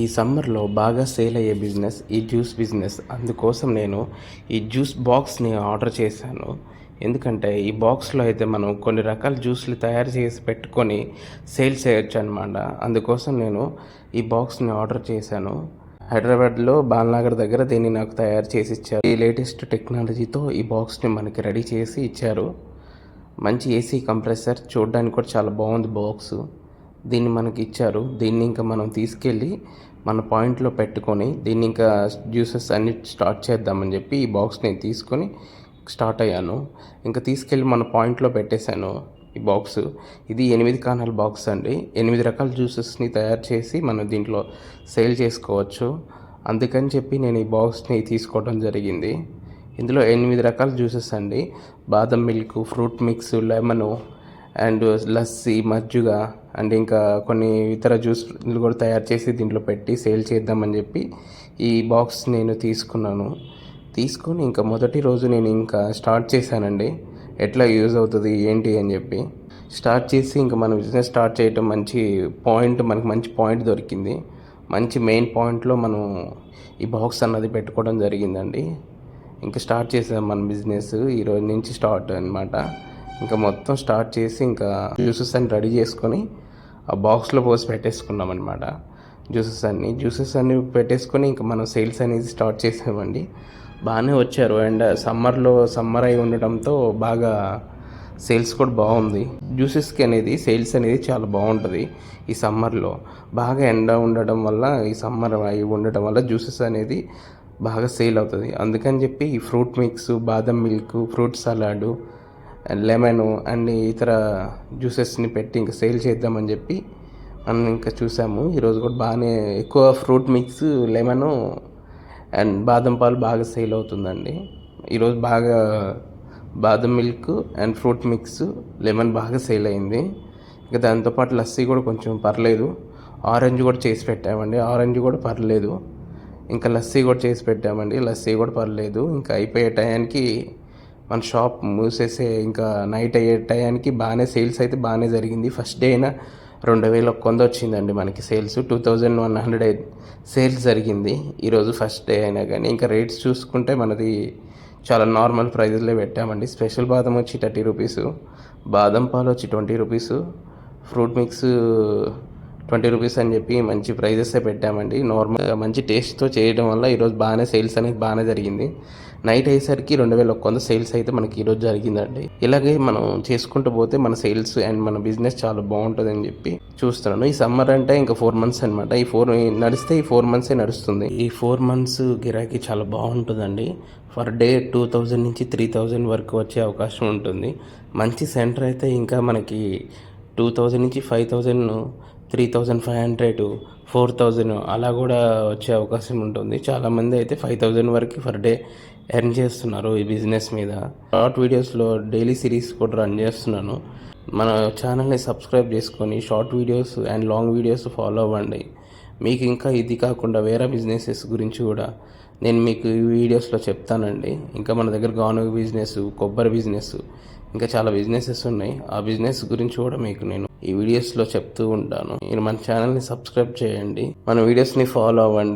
ఈ సమ్మర్లో బాగా సేల్ అయ్యే బిజినెస్ ఈ జ్యూస్ బిజినెస్. అందుకోసం నేను ఈ జ్యూస్ బాక్స్ని ఆర్డర్ చేశాను. ఎందుకంటే ఈ బాక్స్లో అయితే మనం కొన్ని రకాల జ్యూస్లు తయారు చేసి పెట్టుకొని సేల్ చేయొచ్చు అనమాట అందుకోసం నేను ఈ బాక్స్ని ఆర్డర్ చేశాను. హైదరాబాద్లో బాలనగర్ దగ్గర దీన్ని నాకు తయారు చేసి ఇచ్చారు. ఈ లేటెస్ట్ టెక్నాలజీతో ఈ బాక్స్ని మనకి రెడీ చేసి ఇచ్చారు. మంచి ఏసీ కంప్రెసర్ చూడడానికి కూడా చాలా బాగుంది బాక్సు. దీన్ని మనకి ఇచ్చారు. దీన్ని ఇంకా మనం తీసుకెళ్ళి మన పాయింట్లో పెట్టుకొని దీన్ని ఇంకా జ్యూసెస్ అన్ని స్టార్ట్ చేద్దామని చెప్పి ఈ బాక్స్ని తీసుకొని స్టార్ట్ అయ్యాను. ఇంకా తీసుకెళ్ళి మన పాయింట్లో పెట్టేశాను ఈ బాక్స్. ఇది ఎనిమిది కానాల బాక్స్ అండి. ఎనిమిది రకాల జ్యూసెస్ని తయారు చేసి మనం దీంట్లో సేల్ చేసుకోవచ్చు. అందుకని చెప్పి నేను ఈ బాక్స్ని తీసుకోవడం జరిగింది. ఇందులో ఎనిమిది రకాల జ్యూసెస్ అండి. బాదం milk fruit mix lemon and lassi మజ్జిగ అండ్ ఇంకా కొన్ని ఇతర జ్యూస్లు కూడా తయారు చేసి దీంట్లో పెట్టి సేల్ చేద్దామని చెప్పి ఈ బాక్స్ నేను తీసుకున్నాను. తీసుకొని ఇంకా మొదటి రోజు నేను ఇంకా స్టార్ట్ చేశానండి. ఎట్లా యూజ్ అవుతుంది ఏంటి అని చెప్పి. స్టార్ట్ చేసి ఇంకా మనం బిజినెస్ స్టార్ట్ చేయటం మంచి పాయింట్ మనకి మంచి పాయింట్ దొరికింది. మంచి మెయిన్ పాయింట్లో మనం ఈ బాక్స్ అన్నది పెట్టుకోవడం జరిగిందండి. ఇంకా స్టార్ట్ చేసాం మన బిజినెస్ ఈరోజు నుంచి స్టార్ట్ అనమాట ఇంకా మొత్తం స్టార్ట్ చేసి ఇంకా జ్యూసెస్ అన్ని రెడీ చేసుకొని ఆ బాక్స్లో పోసి పెట్టేసుకున్నాం అనమాట జ్యూసెస్ అన్ని. జ్యూసెస్ అన్ని పెట్టేసుకొని ఇంకా మనం సేల్స్ అనేది స్టార్ట్ చేసామండి. బాగానే వచ్చారు. అండ్ సమ్మర్లో సమ్మర్ అయి ఉండటంతో బాగా సేల్స్ కూడా బాగుంది. జ్యూసెస్కి అనేది సేల్స్ అనేది చాలా బాగుంటుంది ఈ సమ్మర్లో బాగా ఎండ ఉండడం వల్ల ఈ సమ్మర్ అయి ఉండటం వల్ల జ్యూసెస్ అనేది బాగా సేల్ అవుతుంది. అందుకని చెప్పి ఈ ఫ్రూట్ మిక్స్ బాదం milk fruit salad and lemon and ఇతర జ్యూసెస్ని పెట్టి ఇంకా సేల్ చేద్దామని చెప్పి మనం ఇంకా చూసాము. ఈరోజు కూడా బాగానే ఎక్కువ ఫ్రూట్ మిక్స్ లెమను అండ్ బాదం పాలు బాగా సేల్ అవుతుందండి. ఈరోజు బాగా బాదం milk and fruit mix lemon బాగా సేల్ అయింది. ఇంకా దాంతోపాటు లస్సీ కూడా కొంచెం పర్లేదు. ఆరెంజ్ కూడా చేసి పెట్టామండి. ఆరెంజ్ కూడా పర్లేదు. ఇంకా లస్సీ కూడా చేసి పెట్టామండి. లస్సీ కూడా పర్లేదు. ఇంకా అయిపోయే టయానికి మన షాప్ మూసేసే ఇంకా నైట్ అయ్యే టయానికి బాగానే సేల్స్ అయితే బాగానే జరిగింది. ఫస్ట్ డే అయినా రెండు వేల ఒక్క వంద వచ్చిందండి మనకి sales. Two thousand one hundred sales జరిగింది. ఈరోజు ఫస్ట్ డే అయినా కానీ ఇంకా రేట్స్ చూసుకుంటే మనది చాలా నార్మల్ ప్రైజెస్లో పెట్టామండి. స్పెషల్ బాదం వచ్చి థర్టీ రూపీస్ బాదం పాలు వచ్చి twenty rupees fruit mix twenty rupees అని చెప్పి మంచి ప్రైజెస్ పెట్టామండి. నార్మల్గా మంచి టేస్ట్తో చేయడం వల్ల ఈరోజు బాగానే సేల్స్ అనేది బాగానే జరిగింది. నైట్ అయ్యేసరికి రెండు వేల ఒక్క వంద సేల్స్ అయితే మనకి ఈరోజు జరిగిందండి. ఇలాగే మనం చేసుకుంటూ పోతే మన సేల్స్ అండ్ మన బిజినెస్ చాలా బాగుంటుంది అని చెప్పి చూస్తున్నాను. ఈ సమ్మర్ అంటే ఇంకా ఫోర్ మంత్స్ అనమాట ఈ ఫోర్ నడిస్తే ఈ ఫోర్ మంత్సే నడుస్తుంది. ఈ ఫోర్ మంత్స్ గిరాకీ చాలా బాగుంటుందండి. ఫర్ డే టూ థౌజండ్ నుంచి త్రీ థౌజండ్ వరకు వచ్చే అవకాశం ఉంటుంది. మంచి సెంటర్ అయితే ఇంకా మనకి టూ థౌజండ్ నుంచి five thousand three thousand five hundred four thousand అలా కూడా వచ్చే అవకాశం ఉంటుంది. చాలామంది అయితే ఫైవ్ థౌజండ్ వరకు పర్ డే ఎర్న్ చేస్తున్నారు ఈ బిజినెస్ మీద. షార్ట్ వీడియోస్లో డైలీ సిరీస్ కూడా రన్ చేస్తున్నాను. మన ఛానల్ని సబ్స్క్రైబ్ చేసుకొని short videos and long videos follow అవ్వండి. మీకు ఇంకా ఇది కాకుండా వేరే బిజినెసెస్ గురించి కూడా నేను మీకు ఈ వీడియోస్లో చెప్తానండి. ఇంకా మన దగ్గర గానుగ బిజినెస్ కొబ్బరి బిజినెస్ ఇంకా చాలా బిజినెసెస్ ఉన్నాయి. ఆ బిజినెస్ గురించి కూడా మీకు నేను ఈ వీడియోస్లో చెప్తూ ఉంటాను. మీరు మన ఛానల్ని సబ్స్క్రైబ్ చేయండి. మన వీడియోస్ని ఫాలో అవ్వండి.